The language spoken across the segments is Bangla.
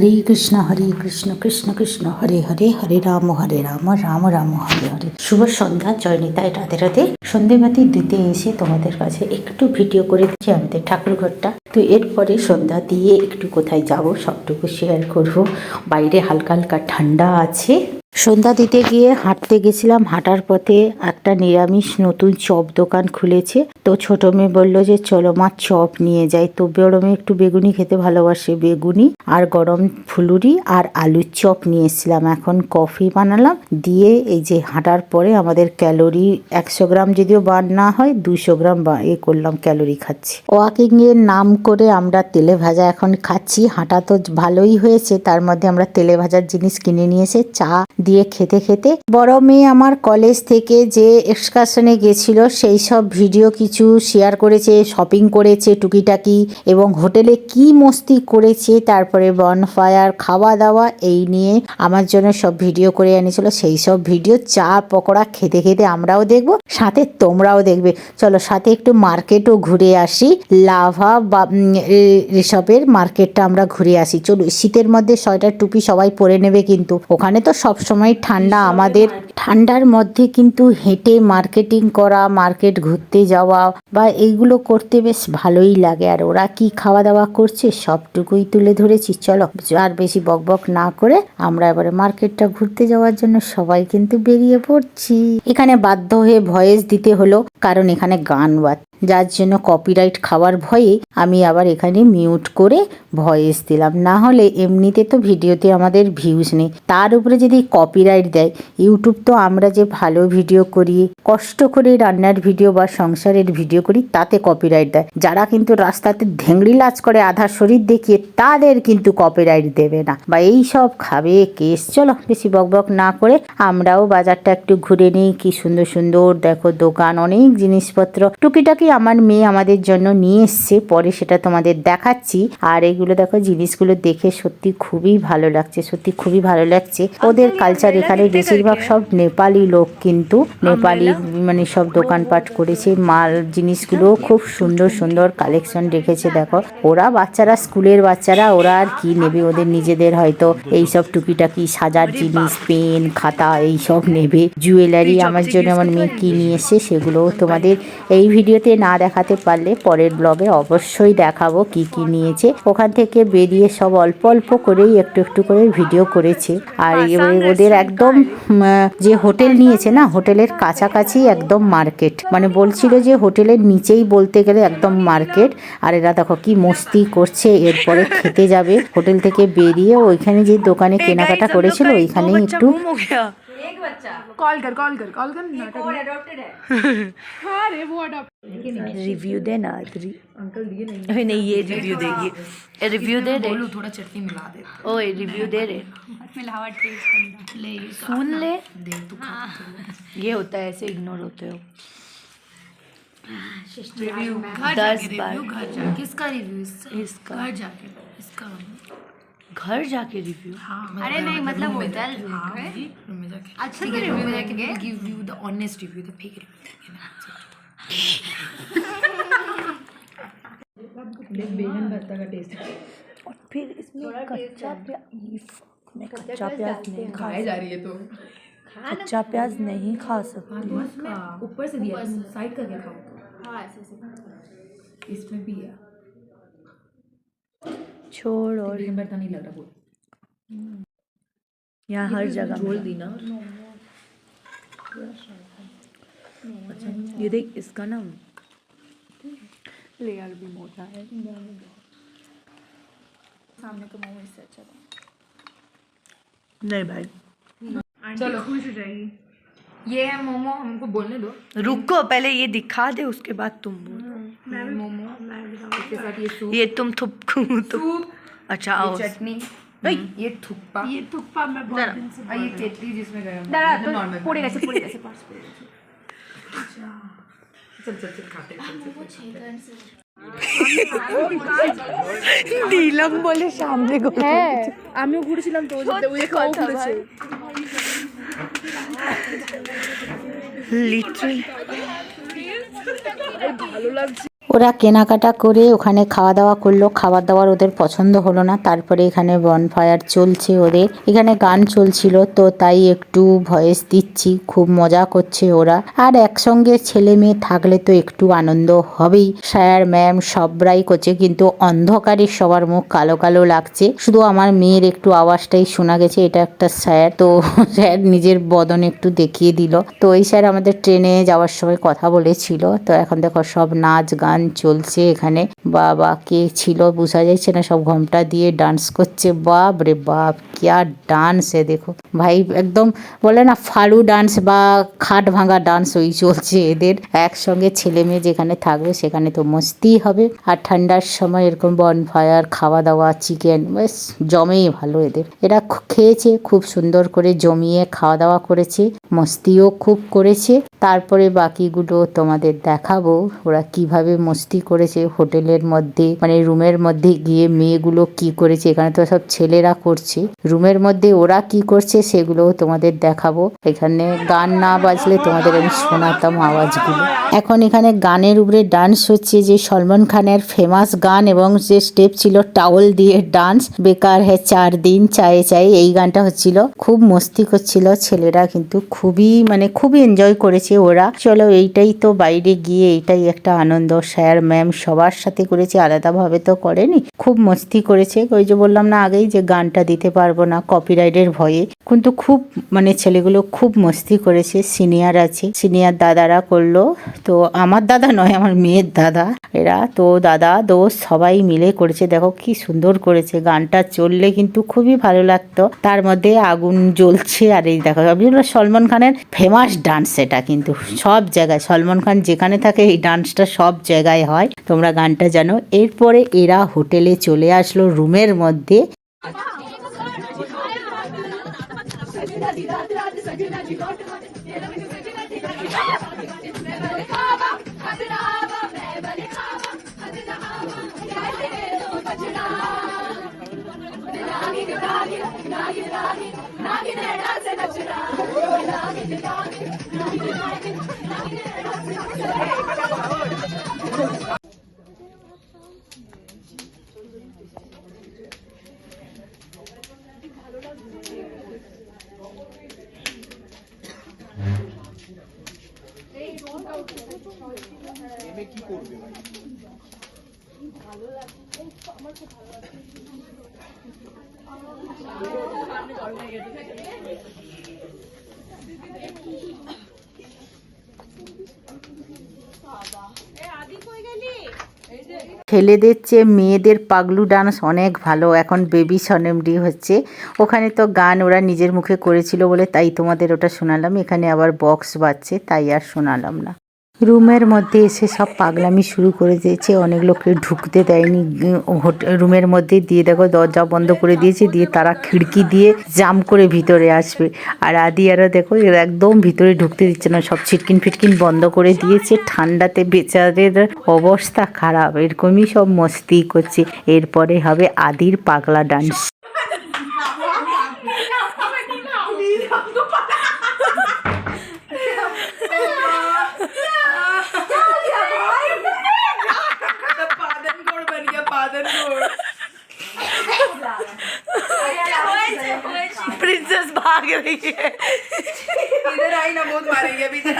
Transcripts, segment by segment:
হরে কৃষ্ণ হরে কৃষ্ণ কৃষ্ণ কৃষ্ণ, হরে হরে হরে রাম হরে রাম রাম রাম, হরে হরে। শুভ সন্ধ্যা জয়নিতায় রাধে রাধে। সন্ধেবাতি দিতে এসে তোমাদের কাছে একটু ভিডিও করে দিচ্ছি, আমাদের ঠাকুর ঘরটা। তো এরপরে সন্ধ্যা দিয়ে একটু কোথায় যাব সবটুকু শেয়ার করব। বাইরে হালকা হালকা ঠান্ডা আছে। সন্ধ্যা দিতে গিয়ে হাঁটতে গেছিলাম, হাঁটার পথে একটা নিরামিষ নতুন চপ দোকান খুলেছে। তো ছোট মেয়ে বলল যে, চলো মা, চপ নিয়ে যাই। তো বড় মেয়ে একটু বেগুনি খেতে ভালোবাসে, বেগুনি আর গরম ফুলুরি আর আলুর চপ নিয়ে এসেছিলাম। এখন কফি বানালাম, দিয়ে এই যে হাঁটার পরে আমাদের ক্যালোরি একশো গ্রাম যদিও বার না হয়, দুশো গ্রাম বা- এ করলাম ক্যালোরি খাচ্ছি। ওয়াকিং এর নাম করে আমরা তেলে ভাজা এখন খাচ্ছি। হাঁটা তো ভালোই হয়েছে, তার মধ্যে আমরা তেলে ভাজার জিনিস কিনে নিয়ে এসে চা দিয়ে খেতে খেতে বড় মেয়ে আমার কলেজ থেকে যে এক্সকারশনে গেছিল, সেই সব ভিডিও কিছু শেয়ার করেছে শপিং করেছে, টুকিটাকি এবং হোটেলে কি মস্তি করেছে, তারপরে বনফায়ার খাওয়া দাওয়া এই নিয়ে আমার জন্য সব ভিডিও করে এনেছিল। সেই সব ভিডিও চা, পকোড়া খেতে খেতে আমরাও দেখব, সাথে তোমরাও দেখবে। চলো সাথে একটু মার্কেটও ঘুরে আসি। লাভা বা এসবের মার্কেটটা আমরা ঘুরে আসি। চলো, শীতের মধ্যে সোয়েটার, টুপি সবাই পরে নেবে কিন্তু। ওখানে তো সব সময় ঠান্ডা। আমাদের ঠান্ডার মধ্যে কিন্তু হেঁটে মার্কেটিং করা মার্কেট ঘুরতে যাওয়া বা এইগুলো করতে বেশ ভালোই লাগে। আর ওরা কি খাওয়া দাওয়া করছে সবটুকুই তুলে ধরেছি। চলো আর বেশি বকবক না করে আমরা এবারে মার্কেটটা ঘুরতে যাওয়ার জন্য সবাই কিন্তু বেরিয়ে পড়ছি। এখানে বাধ্য হয়ে ভয়েস দিতে হলো, কারণ এখানে গান বাজ যার জন্য কপিরাইট খাওয়ার ভয়ে আমি আবার এখানে মিউট করে ভয়েস দিলাম। না হলে এমনিতে তো ভিডিওতে আমাদের ভিউজ নেই। তার উপরে যদি কপিরাইট দেয় ইউটিউব তো আমরা যে ভালো ভিডিও করি, কষ্ট করে রান্নার ভিডিও বা সংসারের ভিডিও করি, তাতে কপিরাইট দেয়। যারা কিন্তু রাস্তাতে ধেংড়ি লাজ করে আধা শরীর দেখিয়ে, তাদের কিন্তু কপিরাইট দেবে না। বা এই সব খাবে কেস। চলো বেশি বকবক না করে আমরাও বাজারটা একটু ঘুরে নিই। কি সুন্দর সুন্দর দেখো দোকান, অনেক জিনিসপত্র। টুকিটাকি আমার মেয়ে আমাদের জন্য নিয়ে এসছে পরে সেটা তোমাদের দেখাচ্ছি। আর এগুলো দেখো জিনিসগুলো দেখে সত্যি খুবই ভালো লাগছে সত্যি খুবই ভালো লাগছে। ওদের কালচার এখানে বেশিরভাগ সব নেপালি লোক কিন্তু নেপালি মানে সব দোকানপাট করেছে মাল জিনিসগুলো খুব সুন্দর সুন্দর কালেকশন রেখেছে দেখো। ওরা বাচ্চারা স্কুলের বাচ্চারা ওরা আর কি নেবে ওদের নিজেদের হয়তো এইসব টুকিটাকি সাজার জিনিস পেন খাতা এইসব নেবে। জুয়েলারি আমার জন্য আমার মেয়ে কি নিয়ে এসে সেগুলো তোমাদের এই ভিডিওতে না দেখাতে পারলে পরের ব্লগে অবশ্যই দেখাবো কি কি নিয়েছে ওখান থেকে বেরিয়ে সব অল্প অল্প করেই একটু একটু করে ভিডিও করেছে আর এবারে ওদের একদম উম, যে হোটেল নিয়েছে না হোটেলের কাছাকাছি একদম মার্কেট মানে বলছিল যে হোটেলের নিচেই বলতে গেলে একদম মার্কেট আর এরা দেখো কি মস্তি করছে এরপরে খেতে যাবে হোটেল থেকে বেরিয়ে ওইখানে যে দোকানে কেনাকাটা করেছিল ওইখানেই একটু हो गया कॉल कर कॉल कर कॉल कर नाटक हाँ रे वो अडॉप्ट रिव्यू दे ना अंकल दिए नहीं नहीं ये रिव्यू देगी। रिव्यू दे रे थोड़ा चटनी मिला दे। ओए रिव्यू दे रे मिलावट टेस्ट ले सुन ले। दे तू खा। ये होता है ऐसे इग्नोर होते हो। रिव्यू घर दस जाके बार। रिव्यू घर जाके। किसका रिव्यू इसका। घर जाके। इसका। घर जाके रिव्यू हाँ अरे नहीं मतलब होटल हाँ। रूम में जाके। अच्छा तो में give you the honest review the fake review और फिर इसमें कच्चा प्याज कच्चा प्याज नहीं खाए जा रही है तो। कच्चा प्याज नहीं खा सकती। ऊपर से दिया साइड करके खाओ। हाँ ऐसे ऐसे। इसमें भी है। छोड़ और बर्तन नहीं लग रहा यहाँ हर जगह झोल दी ना। ये देख इसका ना लेयर भी मोटा है। सामने का मोमो इससे अच्छा था। नहीं भाई। चलो। खुश हो जाएगी। ये है मोमो हमको बोलने दो। रुको पहले ये दिखा दे उसके बाद तुम बोलो। मोमो। इसके साथ ये सूप ये तुम थुप सूप अच्छा ये आओ। चटनी ये थुप्पा ये थुप्पा मैं बहुत दिन से ये केतली जिसमें नॉर्मल पूरे कैसे पूरे कैसे पास चल দিলাম বলে সামনে হ্যাঁ আমিও ঘুরেছিলাম তো ভালো লাগছে। ওরা কেনাকাটা করে ওখানে খাওয়া দাওয়া করল। খাবার দাবার ওদের পছন্দ হলো না। তারপরে এখানে বনফায়ার চলছে ওদের। এখানে গান চলছিল, তো তাই একটু ভয়েস দিচ্ছি। খুব মজা করছে ওরা। আর একসঙ্গে ছেলে মেয়ে থাকলে তো একটু আনন্দ হবেই। স্যার, ম্যাম সবরাই করছে, কিন্তু অন্ধকারে সবার মুখ কালো কালো লাগছে। শুধু আমার মেয়ের একটু আওয়াজটাই শোনা গেছে, এটা একটা স্যার। তো স্যার নিজের বদন একটু দেখিয়ে দিল। তো এই স্যার আমাদের ট্রেনে যাওয়ার সময় কথা বলেছিল। তো এখন দেখো সব নাচ গান চলছে এখানে। বাবা, কে ছিল? বোঝা যাচ্ছে না, সব ঘোমটা দিয়ে ডান্স করছে। বাপ রে বাপ কিয়া ডান্স এ দেখো। ভাই, একদম বলে না, ফালু ডান্স বা খাট ভাঙা ডান্স ওই চলছে এদের। একসঙ্গে ছেলে মেয়ে যেখানে থাকবে সেখানে তো মস্তি হবে। আর ঠান্ডার সময় এরকম বনফায়ার খাওয়া দাওয়া চিকেন বেশ জমেই ভালো এদের। এরা খেয়েছে, খুব সুন্দর করে জমিয়ে খাওয়া দাওয়া করেছে, মস্তিও খুব করেছে। তারপরে বাকিগুলো তোমাদের দেখাবো, ওরা কীভাবে মস্তি করেছে হোটেলের মধ্যে মানে রুমের মধ্যে গিয়ে মেয়েগুলো কি করেছে, এখানে তো সব ছেলেরা করছে। রুমের মধ্যে ওরা কি করছে সেগুলোও তোমাদের দেখাবো। এখানে গান না বাজলে তোমাদের আমি শোনাতাম আওয়াজগুলো। এখন এখানে গানের উপরে ডান্স হচ্ছে যে সলমান খানের ফেমাস গান এবং যে স্টেপ ছিল টাওয়াল দিয়ে ডান্স বেকার হ্যাঁ চার দিন চায়ে চায়ে এই গানটা হচ্ছিল। খুব মস্তি করছিল ছেলেরা কিন্তু, খুবই মানে খুবই এনজয় করেছে ওরা। চলো এইটাই তো বাইরে গিয়ে এইটাই একটা আনন্দ। স্যার ম্যাম সবার সাথে করেছে, আলাদাভাবে তো করেনি। খুব মস্তি করেছে। ওই যে বললাম না আগেই যে গানটা দিতে পারব না কপিরাইটের ভয়ে। কিন্তু খুব মানে ছেলেগুলো খুব মস্তি করেছে সিনিয়র আছে। সিনিয়র দাদারা করল। তো আমার দাদা নয়, আমার মেয়ের দাদা এরা। তো দাদা দোষ সবাই মিলে করেছে। দেখো কি সুন্দর করেছে। গানটা চললে কিন্তু খুবই ভালো লাগতো। তার মধ্যে আগুন জ্বলছে আর এই দেখো সলমান খানের ফেমাস ডান্স এটা কিন্তু। সব জায়গায়, সলমান খান যেখানে থাকে, এই ডান্সটা সব জায়গায় হয়। তোমরা গানটা জানো। এরপরে এরা হোটেলে চলে আসলো রুমের মধ্যে। Jina, Jina, Jina, Jina, Jina, Jina, go, Jina, Jina, Jina, ছেলেদের চেয়ে মেয়েদের পাগলু ডান্স অনেক ভালো। এখন বেবি সনেমডি হচ্ছে। ওখানে তো গান ওরা নিজের মুখে করেছিল বলে তাই তোমাদের ওটা শোনালাম। এখানে আবার বক্স বাজছে, তাই আর শোনালাম না। রুমের মধ্যে এসে সব পাগলামি শুরু করে দিয়েছে। অনেক লোককে ঢুকতে দেয়নি। রুমের মধ্যে দিয়ে দেখো দরজা বন্ধ করে দিয়েছে। দিয়ে তারা খিড়কি দিয়ে জাম করে ভিতরে আসবে। আর আদি আরও দেখো একদম ভিতরে ঢুকতে দিচ্ছে না। সব ছিটকিন ফিটকিন বন্ধ করে দিয়েছে। ঠান্ডাতে বেচারের অবস্থা খারাপ। এরকমই সব মস্তি করছে। এরপরে হবে আদির পাগলা ডান্স।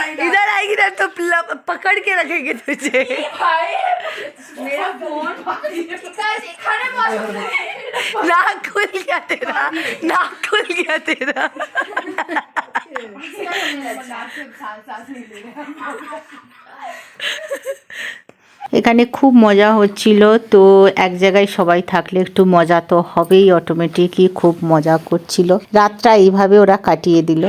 इधर आई ना इधर आएगी ना तो ल- पकड़ के रखेंगे तुझे मेरा फोन नाक खुल गया तेरा नाक खुल गया तेरा এখানে খুব মজা হচ্ছিল তো এক জায়গায় সবাই থাকলে একটু মজা তো হবেই অটোমেটিকই খুব মজা করছিল রাতটা এইভাবে ওরা কাটিয়ে দিল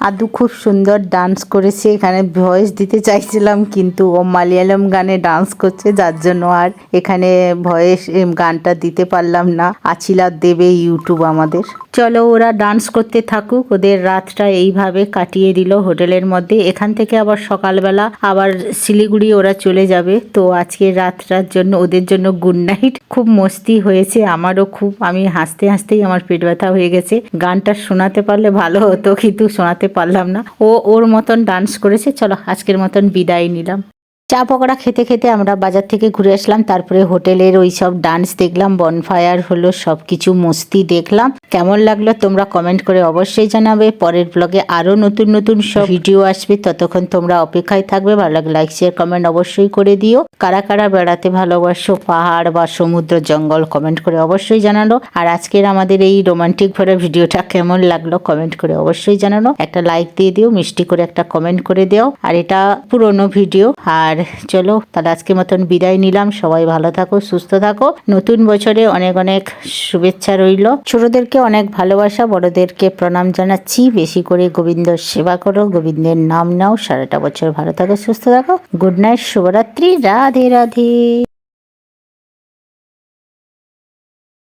আদু খুব সুন্দর ডান্স করেছে। এখানে ভয়েস দিতে চাইছিলাম, কিন্তু ও মালয়ালম গানে ডান্স করছে, যার জন্য আর এখানে ভয়েস গানটা দিতে পারলাম না। আছিলা দেবে ইউটিউব আমাদের। চলো ওরা ডান্স করতে থাকুক, ওদের রাতটা এইভাবে কাটিয়ে দিল হোটেলের মধ্যে। এখান থেকে আবার সকালবেলা আবার শিলিগুড়ি ওরা চলে যাবে। তো আজকে রাতটার জন্য ওদের জন্য গুড নাইট খুব মস্তি হয়েছে, আমারও খুব। আমি হাসতে হাসতেই আমার পেট ব্যথা হয়ে গেছে। গানটা শোনাতে পারলে ভালো হতো, কিন্তু শোনাতে পারলাম না। ও ওর মতন ডান্স করেছে। চলো আজকের মতন বিদায় নিলাম। চা পকোড়া খেতে খেতে আমরা বাজার থেকে ঘুরে আসলাম, তারপরে হোটেলের ওই সব ডান্স দেখলাম বনফায়ার হলো সব কিছু মস্তি দেখলাম। কেমন লাগল তোমরা কমেন্ট করে অবশ্যই জানাবে। পরের ব্লগে আরও নতুন নতুন সব ভিডিও আসবে। ততক্ষণ তোমরা অপেক্ষায় থাকবে, ভালো লাগে লাইক শেয়ার কমেন্ট অবশ্যই করে দিও। কারা কারা বেড়াতে ভালোবাসো, পাহাড় বা সমুদ্র, জঙ্গল কমেন্ট করে অবশ্যই জানানো। আর আজকের আমাদের এই রোমান্টিক ভরা ভিডিওটা কেমন লাগল কমেন্ট করে অবশ্যই জানানো। একটা লাইক দিয়ে দিও, মিষ্টি করে একটা কমেন্ট করে দিও। আর এটা পুরনো ভিডিও আর চলো তাহলে আজকে মতন বিদায় নিলাম। সবাই ভালো থাকো, সুস্থ থাকো। নতুন বছরে অনেক অনেক শুভেচ্ছা রইল। ছোটদেরকে অনেক ভালোবাসা, বড়দেরকে প্রণাম জানাচ্ছি। বেশি করে গোবিন্দ সেবা করো। গোবিন্দের নাম নাও। সারাটা বছর ভালো থাকো, সুস্থ থাকো। গুড নাইট, শুভরাত্রি। রাধে রাধে।